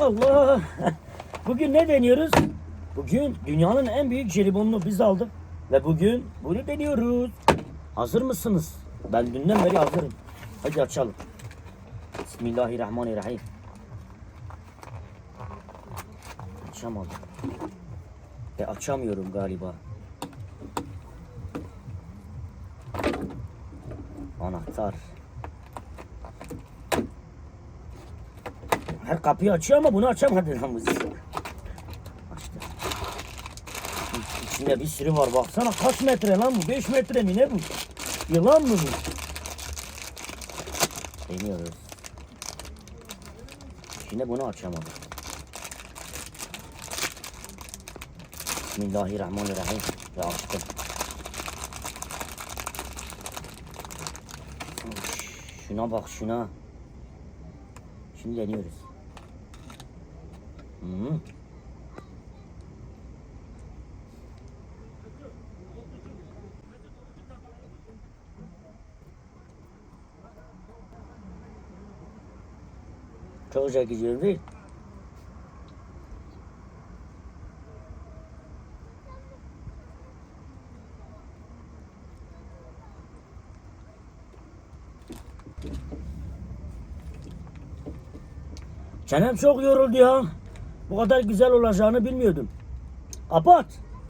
Allah. Bugün ne deniyoruz? Bugün dünyanın en büyük jelibonunu biz aldık. Ve bugün bunu deniyoruz. Hazır mısınız? Ben dünden beri hazırım. Hadi açalım. Bismillahirrahmanirrahim. Açamadım. E açamıyorum galiba. Anahtar. Her kapıyı açıyor ama bunu açamadı lan bu. Açtı. İçinde bir sürü var baksana kaç metre lan bu? 5 metre mi ne bu? Yılan mı bu? Deniyoruz. Şimdi bunu açamadım. Bismillahirrahmanirrahim. Ve açtım. Şuna bak şuna. Şimdi deniyoruz. Hmm. Çok çekici değil. Çenem çok yoruldu ya. Bu kadar güzel olacağını bilmiyordum. Kapat.